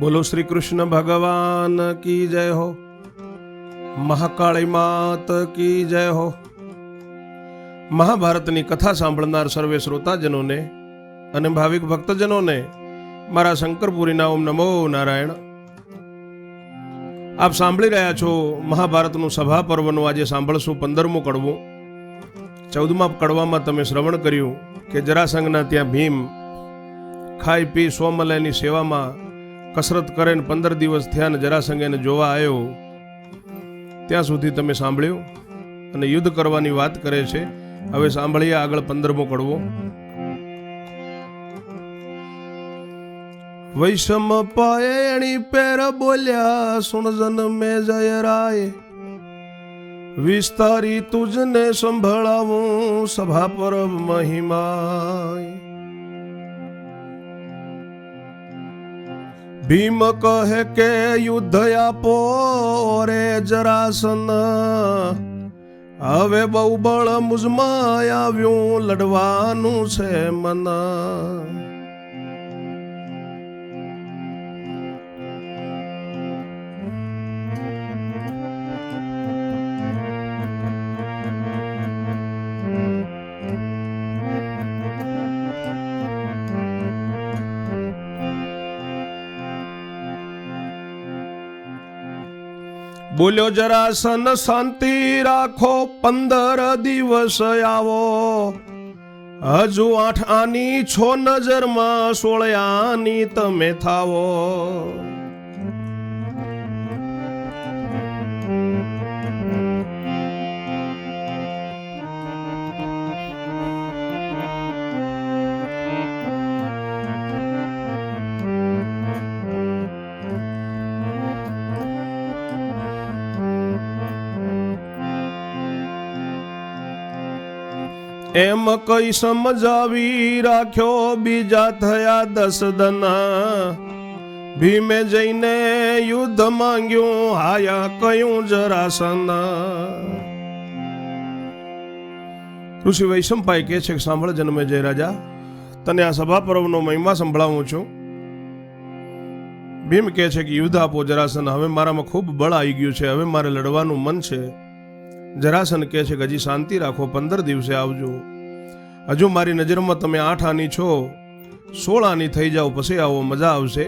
બોલો શ્રી કૃષ્ણ ભગવાન કી જય હો? મહાકાળી માત કી જય હો? મહાભારતની કથા સાંભળનાર સર્વે શ્રોતાજનોને અને ભાવિક ભક્તજનોને મારા શંકરપુરીના ઓમ નમો નારાયણ. આપ સાંભળી રહ્યા છો મહાભારતનું સભા પર્વનું આજે સાંભળશું પંદરમું કડવું. ચૌદમા કડવામાં તમે શ્રવણ કર્યું કે જરાસંઘના ત્યાં ભીમ ખાઈ પી સોમલયની સેવામાં કસરત કરે ને પંદર દિવસ થયા ને જરાસંઘ એને જોવા આવ્યો ત્યાં સુધી તમે સાંભળ્યું? અને યુદ્ધ કરવાની વાત કરે છે. હવે સાંભળીએ, આગળ પંદરમો કડવો. વૈષમ પાયણી પેર બોલ્યા સુણજન મે જય રાય. વિસ્તારી તુજને સંભળાવું, સભા પર મહિમાય. ભીમ કહે કે યુદ્ધ આપો રે જરાસન. હવે બહુ બળ મુજમાં આવ્યું, લડવાનું છે મન. બોલ્યો જરાસન શાંતિ રાખો, પંદર દિવસ આવો. હજુ આઠ આની છો નજરમાં સોળયાની તમે થાવો. એમ કઈ સમજાવી રાખ્યો બીજા થયા દસ દના. ભીમે જઈને યુદ્ધ માંગ્યું, હાયા કયું જરાસના. ઋષિ વૈશંપાઈ કહે છે કે સાંભળ જન્મે જય રાજા તને આ સભા પર્વનો મહિમા સંભળાવું છું. ભીમ કહે છે કે યુદ્ધ આપો જરાસન, હવે મારામાં ખૂબ બળ આવી ગયું છે, હવે મારે લડવાનું મન છે. જરાસન કહે છે કે હજી શાંતિ રાખો, પંદર દિવસે આવજો. હજુ મારી નજરમાં તમે આઠ આની છો સોળ આની થઈ જાઓ, પછી આવો, મજા આવશે.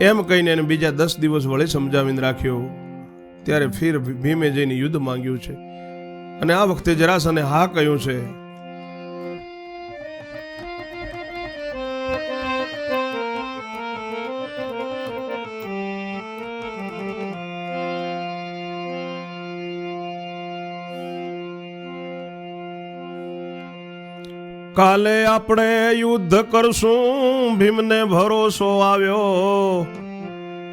એમ કહીને એને બીજા દસ દિવસ વળી સમજાવીને રાખ્યો. ત્યારે ફીર ભીમે જઈને યુદ્ધ માંગ્યું છે. અને આ વખતે જરાસને હા કહ્યું છે. કાલે આપણે યુદ્ધ કરશું, ભીમને ભરોસો આવ્યો.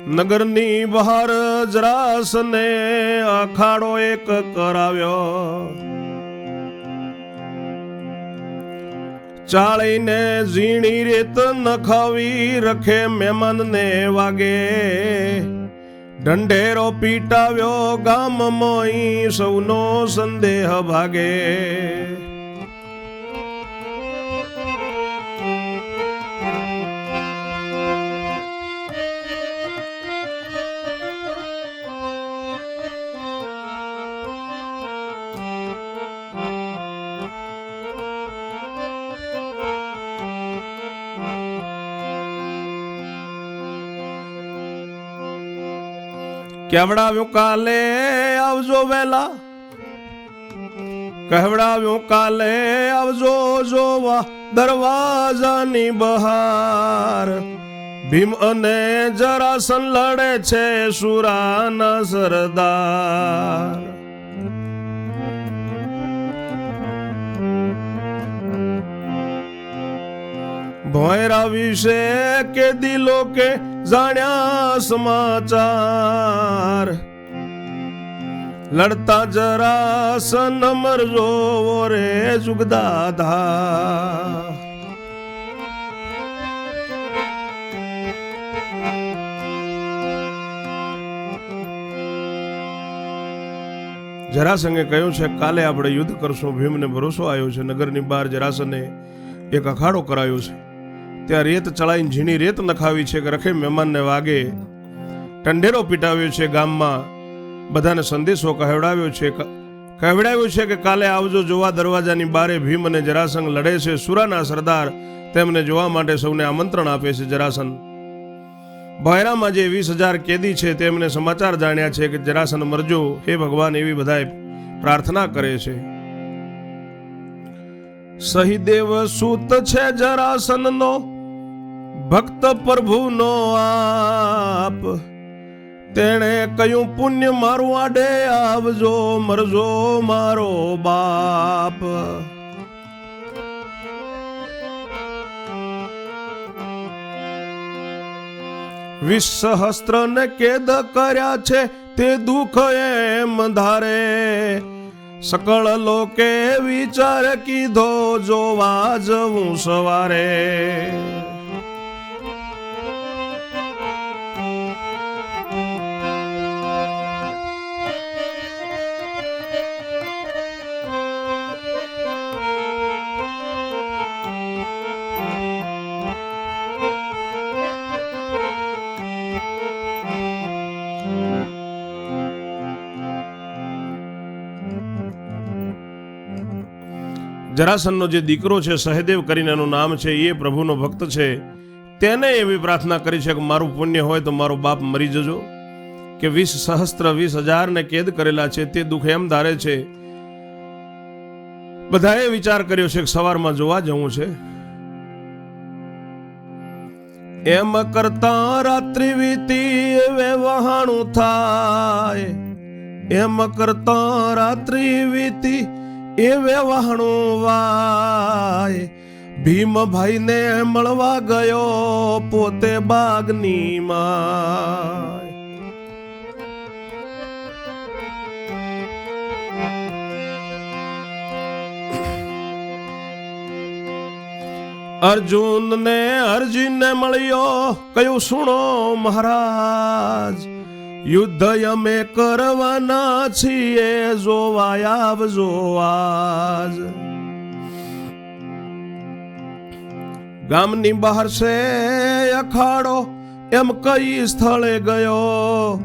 નગરની બહાર જરાસને અખાડો એક કરાવ્યો. ચાળીને ઝીણી રેત નખાવી રખે મહેમાનને વાગે. ઢંઢેરો પીટાવ્યો ગામમાં સૌનો સંદેહ ભાગે. કેવડાવ્યું કાલે આવજો વેલા. કહેવડાવ્યું, કાલે આવજો જોવા દરવાજાની બહાર. ભીમ અને જરાસન લડે છે સુરાના સરદાર. ભોયરા વિશે કે દિલો કે જાણ્યા સમાચાર. લડતા જરા સનમર જોવો રે જુગદાધા. જરાસંઘે કહ્યું છે, કાલે આપણે યુદ્ધ કરશું, ભીમને ભરોસો આવ્યો છે, નગરની બહાર જરાસને એક અખાડો કરાયો છે. ત્યાં રેત ચડાઈને ઝીણી રેત નખાવી છે કે રખે મહેમાનને વાગે. ટંડેરો પીટાવ્યો છે ગામમાં. બધાને સંદેશો કહેવડાવ્યો છે કહેવડાવ્યું છે કે કાલે આવજો જોવા દરવાજાની બારે ભીમ અને જરાસંઘ લડે છે. સુરાના સરદાર તેમને જોવા માટે સૌને આમંત્રણ આપે છે જરાસન. ભયરામાં જે વીસ હજાર કેદી છે તેમને સમાચાર જાણ્યા છે કે જરાસન મરજો, હે ભગવાન, એવી બધાએ પ્રાર્થના કરે છે. સહીદેવ સૂત છે જરાસનનો ભક્ત પ્રભુનો આપ. તેણે કયું પુણ્ય મારું આડે આવજો, મરજો મારો બાપ. વિસહસ્ત્ર ને કેદ કર્યા છે, તે દુઃખ એમ ધારે. સકળ લોકે વિચાર કીધો જોવા જવું સવારે. જરાસનનો જે દીકરો છે, સહદેવ કરીને એનું નામ છે, એ પ્રભુનો ભક્ત છે. તેને એવી પ્રાર્થના કરી છે કે મારું પુણ્ય હોય તો મારો બાપ મરી જજો. કે વીસ સહસ્ત્ર વીસ હજારને કેદ કરેલા છે, તે દુઃખ એમ ધારે છે. બધાએ વિચાર કર્યો છે કે સવારમાં જોવા જવું છે. એમ કરતા રાત્રિ વીતી વહાણું થાય. એમ કરતા રાત્રિ વીતી એ વેવાણું વાય. ભીમભાઈને મળવા ગયો પોતે બાગની માય. અર્જુન ને અર્જુન ને મળ્યો કયું સુણો મહારાજ યુદ્ધ અમે કરવાના છીએ જોવા આવજો આજ. ગામની બહાર છે અખાડો, એમ કઈ સ્થળે ગયો?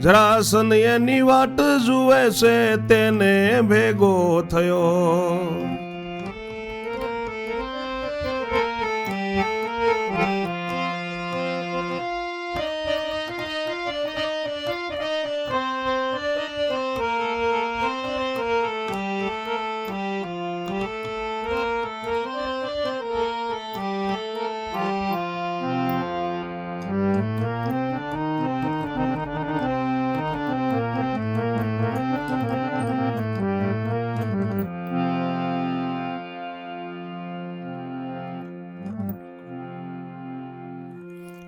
જરાસન એની વાટ જુએ છે, તેને ભેગો થયો.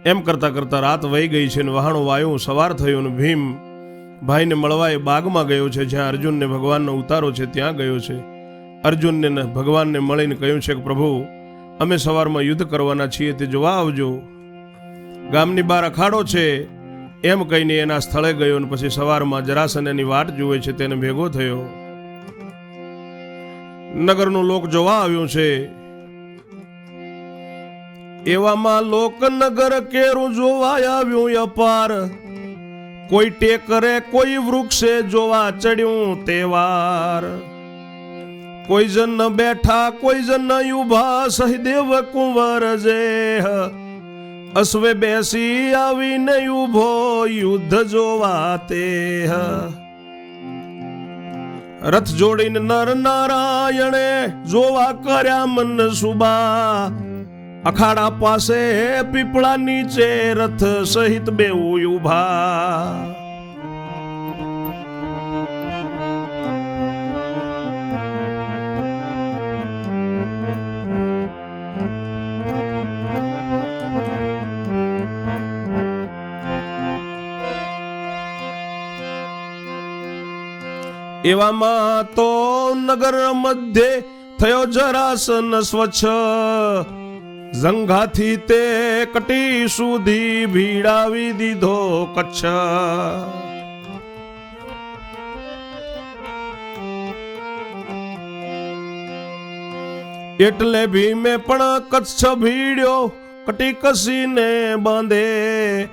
એમ કરતાં કરતાં રાત વહી ગઈ છે ને વહાણું વાયું, સવાર થયું ને ભીમ ભાઈને મળવા એ બાગમાં ગયો છે, જ્યાં અર્જુનને ભગવાનનો ઉતારો છે, ત્યાં ગયો છે. અર્જુનને ભગવાનને મળીને કહ્યું છે કે, પ્રભુ, અમે સવારમાં યુદ્ધ કરવાના છીએ, તે જોવા આવજો. ગામની બહાર અખાડો છે. એમ કહીને એના સ્થળે ગયો ને પછી સવારમાં જરાસન એની વાટ જુએ છે, તેને ભેગો થયો. નગરનું લોક જોવા આવ્યું છે. એવામાં લોકનગર કેરું જોવા આવ્યું અપાર. કોઈ ટેકરે, કોઈ વૃક્ષે જોવા ચડ્યું તેવાર કોઈ જન બેઠા, કોઈ જન યુભા સહદેવ કુંવર જે અશ્વે બેસી આવીને ઊભો યુદ્ધ જોવા તે રથ જોડીને નર નારાયણે જોવા કર્યા મન સુબા અખાડા પાસે પીપળા નીચે રથ સહિત બેઉ ઊભા એવામાં તો નગર મધ્યે થયો જરાસન સ્વચ્છ. ઝંઘાથી તે કટી સુધી ભીડાવી દીધો કચ્છ. એટલે ભીમે પણ કચ્છ ભીડ્યો, કટી કસીને બાંધે.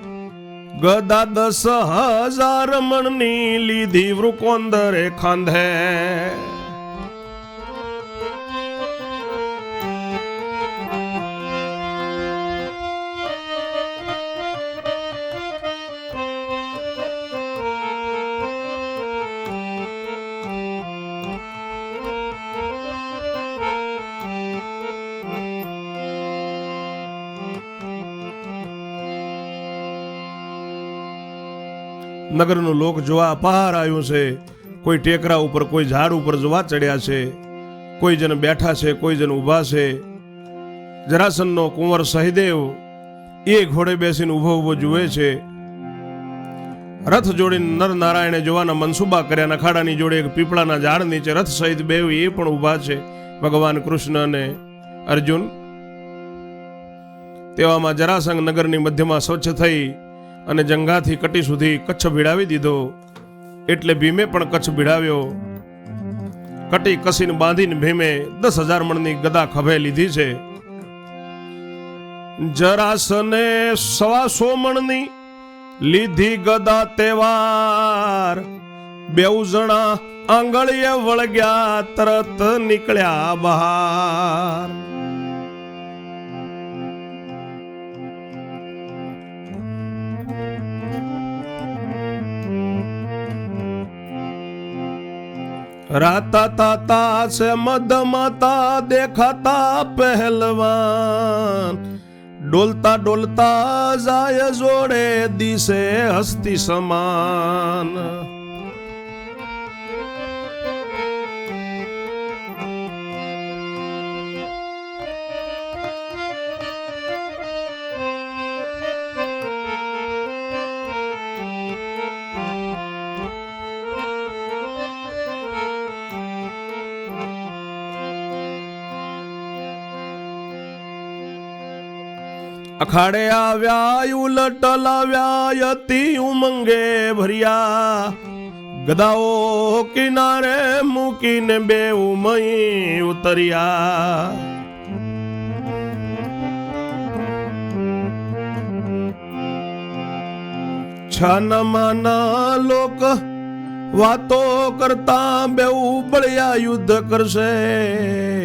ગદા દસ હજાર મણની લીધી વૃકોંદરે ખાંધે. નગરનું લોક જોવા અપાર આવ્યું છે. કોઈ ટેકરા ઉપર, કોઈ ઝાડ ઉપર જોવા ચડ્યા છે. કોઈ જણ બેઠા છે, કોઈ જણ ઊભા છે. જરાસનનો કુંવર સહદેવ એ ઘોડે બેસીને ઊભો ઊભો જુએ છે. રથ જોડીને નર નારાયણે જોવાના મનસુબા કર્યા, નખાડાની જોડે એક પીપળાના ઝાડ નીચે, રથ સહિત બે એ પણ ઊભા છે. ભગવાન કૃષ્ણ અને અર્જુન. તેવામાં જરાસંઘ નગરની મધ્યમાં સ્વચ્છ થઈ અને જંગાથી કટી સુધી કચ્છ ભીડાવી દીધો. એટલે ભીમે પણ કચ્છ ભીડાવ્યો કટી કસીને બાંધીને ભીમે દસ હજાર મણની ગદા ખભે લીધી છે. જરાસને સવા સો મણની લીધી ગદા તેવાર. બેઉ જણા આંગળીએ વળગ્યા, તરત નીકળ્યા બહાર. રાતા તાતા છે મદમાતા દેખાતા પહેલવાન. ડોલતા ડોલતા જાય જોડે દિશે હસ્તી સમાન. અખાડે આવ્યા, ઉલટ લાવ્યા ઉમંગે ભર્યા. ગદાઓ કિનારે મૂકીને બે ઉમઈ ઉતર્યા. છાનામાના લોક વાતો કરતા બેઉ બળિયા યુદ્ધ કરશે.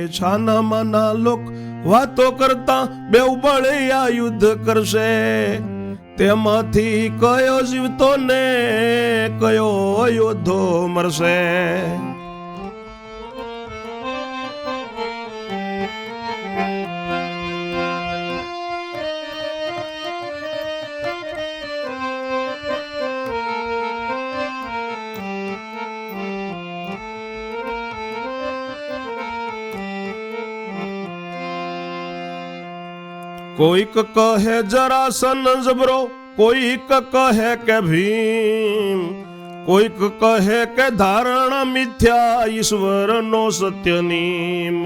છાનામાના લોક વાતો કરતા બેઉ બળિયા યુદ્ધ કરશે. તેમાંથી કયો જીવતો ને કયો યોદ્ધો મરશે. કોઈક કહે જરાસન જબરો કોઈક કહે કે ભીમ, કોઈક કહે કે ધારણ મિથ્યા ઈશ્વર નો સત્યનીમ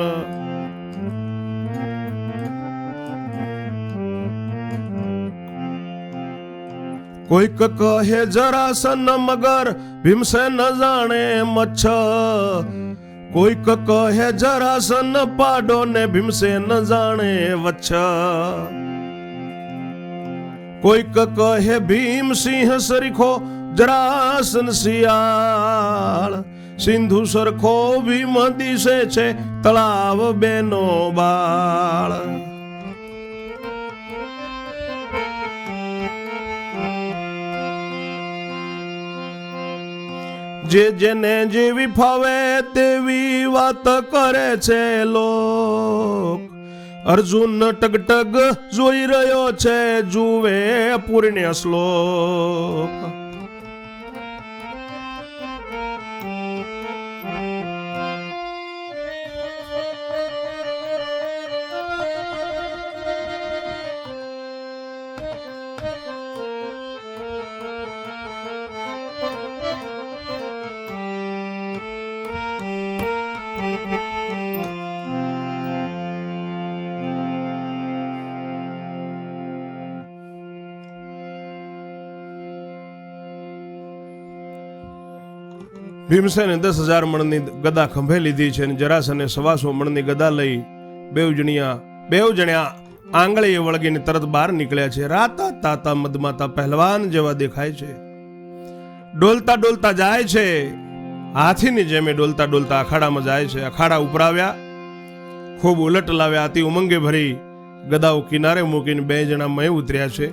કોઈક કહે જરાસન મગર ભીમસે ન જાણે મચ્છ કોઈક કહે જરાસન પાડો ને ભીમસેન જાણે વચ્છ. કોઈક કહે ભીમસિંહ સરખો, જરાસન શિયાળ. સિંધુ સરખો ભીમ દિશે છે, તળાવ બેનો બાળ. જે જેને જેવી ફાવે તેવી વાત કરે છે લોક. અર્જુન ટગટગ જોઈ રહ્યો છે જુએ પૂર્ણ્ય શ્લોક. ભીમસેને દસ હજાર મણની ગદા ખંભે લીધી છે અને જરાસને સવાસો મણની ગદા લઈ બેવ જણિયા બેવ જણ્યા આંગળીએ વળગીને તરત બહાર નીકળ્યા છે. રાતા તાતા મદમાતા પહેલવાન જેવા દેખાય છે. ડોલતા ડોલતા જાય છે. હાથીની જેમે ડોલતા ડોલતા અખાડામાં જાય છે. અખાડા ઉપરાવ્યા, ખૂબ ઉલટ લાવ્યા, અતિ ઉમંગે ભરી ગદાઓ કિનારે મૂકીને બે જણા મય ઉતર્યા છે.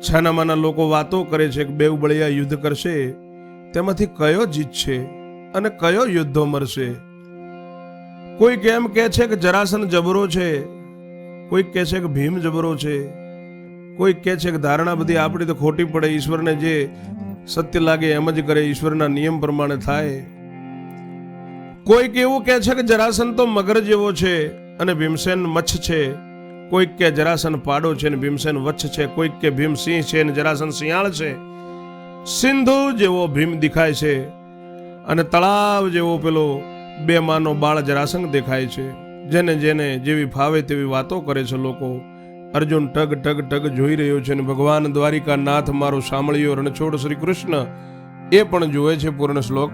છાનામાના લોકો વાતો કરે છે કે બેવ બળિયા યુદ્ધ કરશે. તેમાંથી કયો જીતશે અને કયો યુદ્ધો મરશે? કોઈ કેમ કહે છે કે જરાસન જબરો છે? કોઈ કહે છે કે ભીમ જબરો છે? કોઈ કહે છે કે ધારણા બધી આપણી તો ખોટી પડે, ઈશ્વરને જે સત્ય લાગે એમ જ કરે, ઈશ્વરના નિયમ પ્રમાણે થાય. કોઈક એવું કહે છે કે જરાસન તો મગર જેવો છે અને ભીમસેન મચ્છ છે. કોઈક કે જરાસન પાડો છે ને ભીમસેન વચ્છ છે. કોઈક કે ભીમ સિંહ છે ને જરાસન શિયાળ છે. સિંધુ જેવો ભીમ દેખાય છે અને તળાવ જેવો પેલો બે માનો બાળ જરાસંગ દેખાય છે. જેને જેને જેવી ફાવે તેવી વાતો કરે છે લોકો. અર્જુન ટગ ટગ ટગ જોઈ રહ્યો છે અને ભગવાન દ્વારિકા નાથ મારો સાંભળ્યો રણછોડ શ્રી કૃષ્ણ એ પણ જોવે છે પૂર્ણ શ્લોક.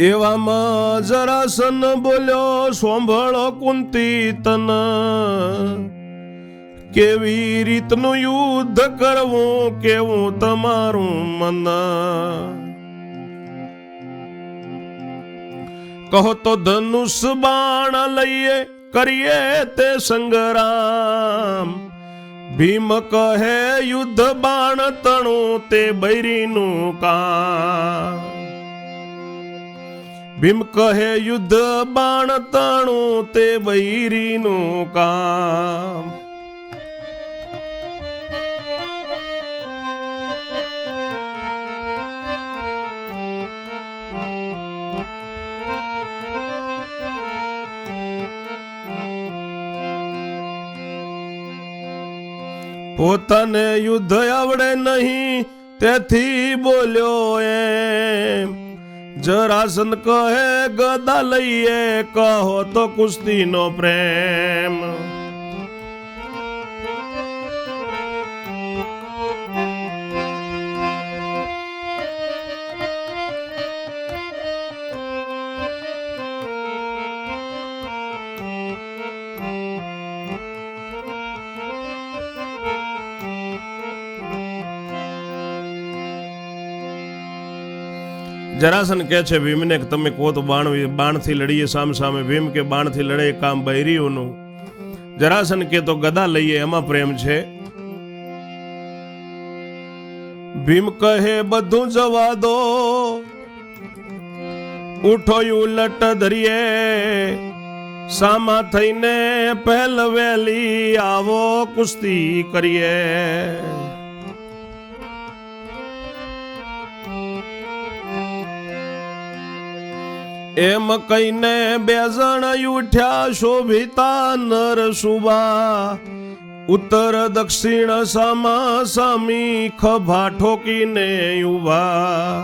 એવામાં જરાસન બોલ્યો, સોંભળો કુંતી તન કેવી રીતનું યુદ્ધ કરવું કેવું તમારું મન? કહો તો ધનુષ બાણ લઈએ, કરીએ તે સંગ્રામ. ભીમ કહે યુદ્ધ બાણ તણું તે બૈરીનું કામ. ભીમ કહે યુદ્ધ બાણ તણું તે બૈરીનું કામ. પોતાને યુદ્ધ આવડે નહીં, તેથી બોલ્યો એમ. જરાસન કહે, ગદા લઈએ, કહો તો કુસ્તીનો પ્રેમ. જરાસન કહે છે, ભીમને કે તમે કહો તો બાણ બાણથી લડીએ, સામ સામે ભીમ કે બાણથી લડે કામ બૈરીઓનું. જરાસન કે તો ગદા લઈએ, એમાં પ્રેમ છે? ભીમ કહે, બધું જવા દો. ઉઠો ઉલટ ધરીએ. સામા થઈને પહેલ વહેલી આવો, કુસ્તી કરીએ. એમ કહીને બે જણ ઉઠ્યા શોભિતા નર સુબા ઉત્તર દક્ષિણ સામા સામી ખભા ઠોકીને ઊભા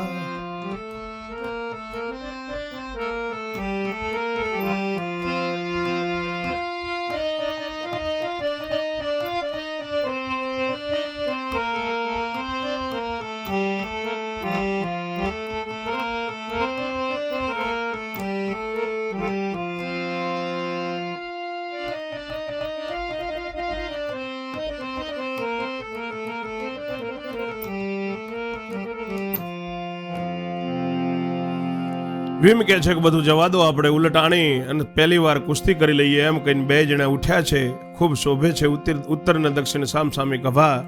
ભીમ કહે છે કે બધું જવા દો, આપણે ઉલટાણી અને પહેલી વાર કુસ્તી કરી લઈએ. એમ કહીને બે જણા ઉઠ્યા છે, ખૂબ શોભે છે, ઉત્તર ઉત્તર અને દક્ષિણ સામ સામે ખભા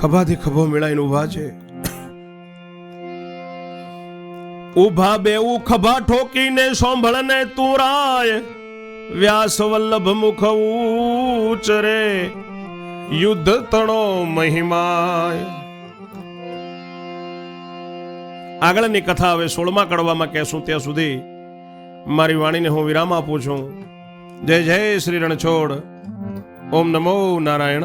ખભાથી ખભો મેળાઈને ઊભા છે. ઊભા બેઉ ખભા ઠોકીને સોંભળને તુરાય, વ્યાસ વલ્લભ મુખ ઉચરે, યુદ્ધ તણો મહિમાય. આગળની કથા હવે સોળમા કડવામાં કહેશું ત્યાં સુધી. મારી વાણીને હું વિરામ આપું છું. જય જય શ્રી રણછોડ. ઓમ નમો નારાયણ.